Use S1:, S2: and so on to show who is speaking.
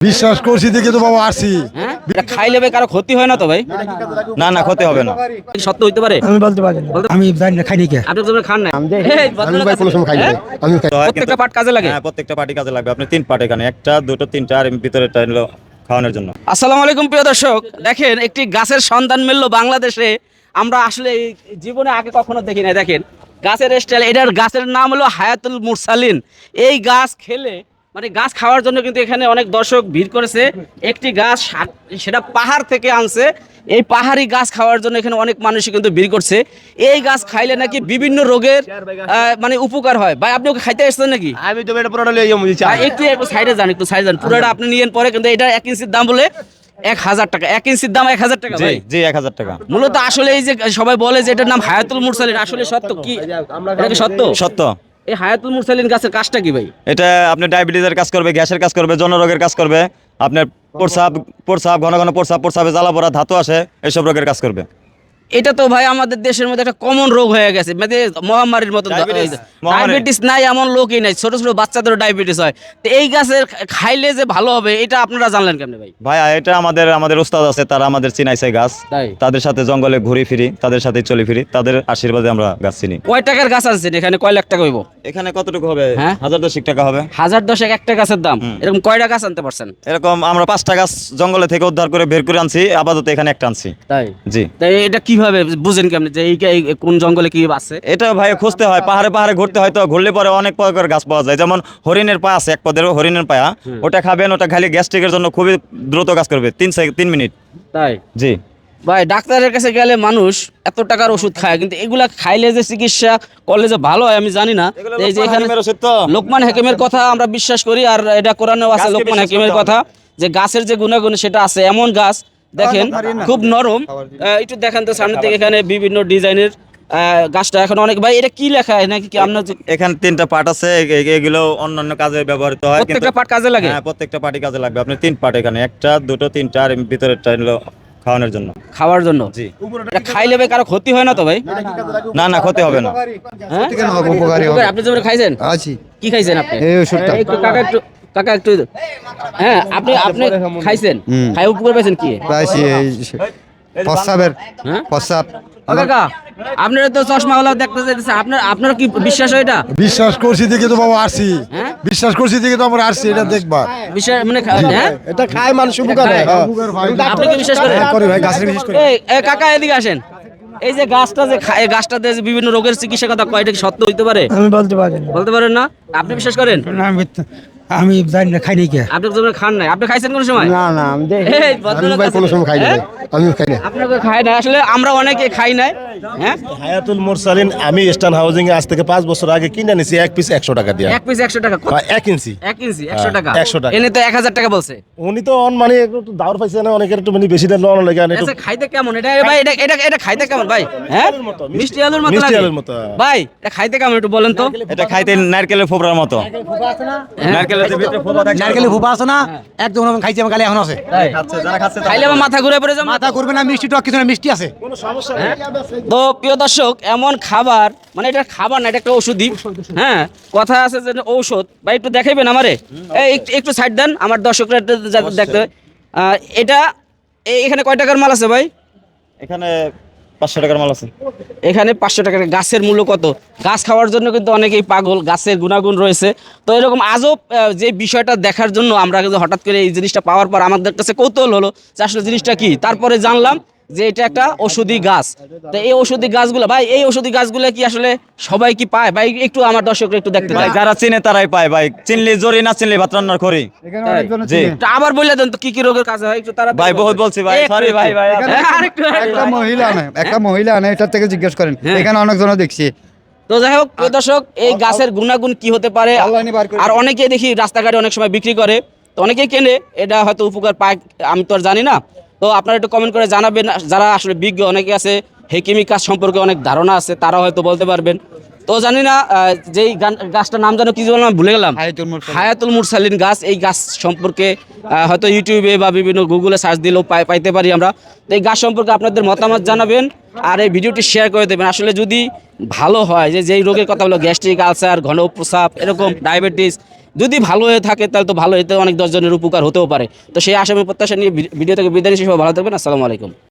S1: বিশ্বাস করছি দেখে তো বাবা আসি।
S2: হ্যাঁ? খাইলে ভাই কারও ক্ষতি হয় না তো ভাই?
S3: না না ক্ষতি হবে না।
S2: সত্য হইতে পারে?
S4: আমি বলতে পারি না। আমি জানি না খাইনি কে?
S2: আপনি তো খান না এই, ভদ্রলোক আছে। হ্যাঁ?
S1: আমি
S2: প্রত্যেকটা পাট কাজে লাগে?
S3: হ্যাঁ প্রত্যেকটা পার্টি কাজে লাগবে। আপনি তিন পার্ট এখানে। একটা দুটো তিনটা আর ভিতরেরটা হলো খাওয়ানোর জন্য।
S2: আসসালামু আলাইকুম প্রিয় দর্শক। দেখেন একটি গাছের সন্ধান মিললো বাংলাদেশে। আমরা আসলে জীবনে আগে কখনো দেখি নাই। দেখেন গাছের স্টাইল এটার গাছের নাম হলো হায়াতুল মুরসালিন। এই গাছ খেলে মানে গাছ খাওয়ার জন্য কিন্তু এখানে অনেক দর্শক ভিড় করেছে। একটি গাছ সেটা পাহাড় থেকে আনছে। এই পাহাড়ি গাছ খাওয়ার জন্য এখানে অনেক মানুষই কিন্তু ভিড় করছে। এই গাছ খাইলে নাকি বিভিন্ন রোগের মানে উপকার হয়। ভাই আপনি ওকে খাইতে এসেছেন নাকি?
S5: আমি তো এটা পুরোটা লিয়ে মুজি
S2: ভাই, একটু একটু সাইডে যান একটু সাইডে যান। পুরোটা আপনি নিয়েন পরে কিন্তু এটা এক ইঞ্চির দাম বলে এক হাজার টাকা। এক ইঞ্চির দাম এক হাজার টাকা
S3: জি
S2: ভাই?
S3: জি এক হাজার টাকা।
S2: মূলত আসলে এই যে সবাই বলে যে এটার নাম হায়াতুল মুরসালিন আসলে সত্য কি? এটা কি সত্য?
S3: সত্য।
S2: এই হায়াতুল মুরসালিন গাছের কাজটা কি ভাই?
S3: এটা আপনার ডায়াবেটিসের কাজ করবে, গ্যাসের কাজ করবে, জনরোগের কাজ করবে, আপনার প্রসাব প্রসাব ঘন ঘন প্রসাব প্রসাবে জ্বালা পড়া, ধাতু আসে এইসব রোগের কাজ করবে।
S2: এটা তো ভাই আমাদের দেশের মধ্যে একটা কমন রোগ হয়ে গেছে। মানে মহামারীর মতো ডায়াবেটিস নাই এমন লোকই নাই। ছোট ছোট বাচ্চাদেরও ডায়াবেটিস হয়। তো এই গাছের খাইলে যে ভালো হবে এটা আপনারা জানলেন কেমনে ভাই?
S3: ভাই এটা আমাদের আমাদের উস্তাদ আছে তারা আমাদের চিনাইছে গাছ। তাদের সাথে জঙ্গলে ঘুরি ফিরি তাদের সাথে চলে ফিরি। তাদের আশীর্বাদে আমরা গাছ চিনি।
S2: কয় টাকার গাছ আনছেন এখানে কয় লাখ টাকা হইব?
S3: এখানে কতটুকু হবে?
S2: হ্যাঁ?
S3: হাজার দশিক টাকা হবে।
S2: হাজার দশেক একটা গাছের দাম। এরকম কয়টা গাছ আনতে পারছেন?
S3: এরকম আমরা পাঁচটা গাছ জঙ্গলে থেকে উদ্ধার করে বের করে আনছি। আপাতত এখানে একটা আনছি।
S2: তাই?
S3: জি।
S2: তাই এটা কীভাবে বুঝেন কেমনে যে এই কোন জঙ্গলে কি আছে?
S3: এটা ভাই খুঁজতে হয় পাহাড়ে পাহাড়ে ঘুরতে হয় তো ঘুরলে পরে অনেক প্রকার গাছ পাওয়া যায়। যেমন হরিণের পা আছে এক পদের হরিণের পায়া। ওটা খাবেন ওটা খালি গ্যাস্ট্রিকের জন্য খুবই দ্রুত কাজ করবে তিন তিন মিনিট।
S2: তাই?
S3: জি।
S2: ভাই ডাক্তারের কাছে গেলে মানুষ এত টাকার ওষুধ খায় কিন্তু এগুলা খাইলে যে চিকিৎসা করলে যে ভালো হয় আমি জানি না। এই যে এখানে
S3: হাকিমের
S2: লোকমান হাকিমের কথা আমরা বিশ্বাস করি আর এটা কোরআনেও আছে লোকমান হাকিমের কথা যে গাছের যে গুণাগুণ সেটা আছে এমন গাছ দেখেন খুব নরম। আহ, একটু দেখান তো সামনে থেকে এখানে বিভিন্ন ডিজাইনের গাছটা। এখন অনেক ভাই এটা কি লেখা? নাকি কি আপনার
S3: এখানে তিনটা পার্ট আছে। এগুলো অন্যান্য কাজে ব্যবহৃত হয়
S2: প্রত্যেকটা পাট কাজে লাগে?
S3: হ্যাঁ প্রত্যেকটা পার্টি কাজে লাগবে। আপনি তিন পার্ট এখানে একটা দুটো তিনটা আর ভিতরেরটা হলো খাওয়ানোর জন্য।
S2: খাওয়ার জন্য?
S3: জি।
S2: এটা খাইলে ভাই কারও ক্ষতি হয় না তো ভাই?
S3: না না ক্ষতি হবে না।
S2: হ্যাঁ? আপনি যেমন খাইছেন
S1: আছি।
S2: কি খাইছেন আপনি?
S1: এই ওষুধটা।
S2: একটু কাকা একটু কাকা একটু হ্যাঁ আপনি আপনি খাইছেন? খাই উপকার পাইছেন কি?
S1: পাইছি
S2: হ্যাঁ?
S1: প্রস্রাব।
S2: কাকা আপনারা তো চশমা হলো দেখতে যাইতেছে আপনার আপনার কি বিশ্বাস হয় এটা?
S1: বিশ্বাস করছি দেখে তো বাবা আসি
S2: হ্যাঁ?
S1: বিশ্বাস করছি দেখে তো আমরা আসছি এটা দেখবা।
S2: বিশ্বাস মানে হ্যাঁ?
S5: এটা খায় মানুষ উপকার।
S2: আপনি কি বিশ্বাস করেন?
S1: করি ভাই গাছের বিশ্বাস করি।
S2: এই কাকা এদিকে আসেন। এই যে গাছটা যে খা- এই গাছটাতে যে বিভিন্ন রোগের চিকিৎসা কথা কয় এটা কি সত্য হইতে পারে?
S4: আমি বলতে পারি
S2: বলতে পারেন না? আপনি বিশ্বাস করেন?
S4: আমি আমি জানি না খাইনি কে?
S2: আপনি তো খান নাই। আপনি খাইছেন কোন সময়?
S5: না না আমি দেখি
S2: এই ভদ্রলোক আছে। হ্যাঁ?
S1: আমি খাই না
S2: আপনাকে খাই না আসলে আমরা অনেকে খাই নাই হ্যাঁ?
S5: হায়াতুল মুরসালিন আমি ইস্টার্ন হাউজিং এ আজ থেকে পাঁচ বছর আগে কিনে নিছি এক পিস একশো টাকা দিয়ে।
S2: এক পিস একশো টাকা। কত?
S5: এক ইঞ্চি।
S2: এক ইঞ্চি একশো
S5: হ্যাঁ,
S2: টাকা।
S5: 100 টাকা।
S2: এনে তো এক হাজার টাকা বলছে।
S5: উনি তো অন মানে একটু দাওয়ার পাইছে না অনেকের একটু মানে বেশি দেন লন লেগে একটু
S2: আচ্ছা খাইতে কেমন? এটা ভাই এটা এটা এটা খাইতে কেমন ভাই? হ্যাঁ? মিষ্টি আলুর মতো
S5: মিষ্টি আলুর মতো, হ্যাঁ।
S2: ভাই এটা খাইতে কেমন একটু বলেন তো?
S3: এটা খাইতে নারকেলের ফোবরার মতো। নারকেলের
S4: নারকেলের ভুপা আছে না? একদম ওরকম খাইছি আমার গালে এখন আছে।
S2: খাইলে আমার মাথা ঘুরে পড়ে যাবে।
S4: মাথা করবে না মিষ্টি টক কিছু না মিষ্টি আছে।
S2: তো প্রিয় দর্শক এমন খাবার মানে এটা খাবার না এটা একটা ওষুধই হ্যাঁ কথা আছে যে ঔষধ ভাই একটু দেখাইবেন আমারে? একটু- একটু সাইড দেন আমার দর্শকরা দেখতে এটা এখানে কয় টাকার মাল আছে ভাই?
S3: এখানে পাঁচশো টাকার মাল আছে।
S2: এখানে পাঁচশো টাকার গাছের মূল্য কত? গাছ খাওয়ার জন্য কিন্তু অনেকেই পাগল, গাছের গুণাগুণ রয়েছে। তো এরকম আজও যে বিষয়টা দেখার জন্য আমরা কিন্তু হঠাৎ করে এই জিনিসটা পাওয়ার পর আমাদের কাছে কৌতূহল হলো যে আসলে জিনিসটা কি? তারপরে জানলাম যে এটা একটা ওষুধি গাছ। তো এই ওষুধি গাছগুলো ভাই এই ওষুধি গাছগুলো কি আসলে সবাই কি পায়? ভাই একটু আমার দর্শকরা একটু দেখতে চাই।
S3: যারা চিনে তারাই পায় ভাই। চিনলে জরি না চিনলে ভাত রান্নার করি
S2: আবার বলে দেন তো কি কি রোগের কাজ হয়? একটু তারা
S3: ভাই বহুত বলছি ভাই সরি ভাই। ভাই
S2: আরেকটু
S1: একটা মহিলা না একটা মহিলা না এটার থেকে জিজ্ঞেস করেন।
S2: হ্যাঁ।
S1: এখানে অনেকজন দেখছি।
S2: তো যাই হোক দর্শক এই গাছের গুণাগুণ কি হতে পারে? আর অনেকে দেখি রাস্তাঘাটে অনেক সময় বিক্রি করে। তো অনেকে কেনে এটা হয়তো উপকার পায় আমি তো আর জানি না। তো আপনারা একটু কমেন্ট করে জানাবেন। যারা আসলে বিজ্ঞ অনেকে আছে হেকিমি কাজ সম্পর্কে অনেক ধারণা আছে তারা হয়তো বলতে পারবেন। তো জানি না যেই গাছটার নাম জানো কি বললাম? ভুলে গেলাম।
S1: হায়াতুল মুরসালিন।
S2: গাছ এই গাছ সম্পর্কে হয়তো ইউটিউবে বা বিভিন্ন গুগলে সার্চ দিলেও পাই- পাইতে পারি আমরা। তো এই গাছ সম্পর্কে আপনাদের মতামত জানাবেন। আর এই ভিডিওটি শেয়ার করে দেবেন। আসলে যদি ভালো হয়, যে যেই রোগের কথা হলো গ্যাস্ট্রিক আলসার ঘন প্রসাব এরকম ডায়াবেটিস যদি ভালো হয়ে থাকে, তাহলে তো ভালো হতে অনেক দশজনের উপকার হতেও পারে। তো সেই আসামি প্রত্যাশা নিয়ে ভিডিও থেকে বিদায় নিচ্ছি। ভালো থাকবেন। আসসালামু আলাইকুম।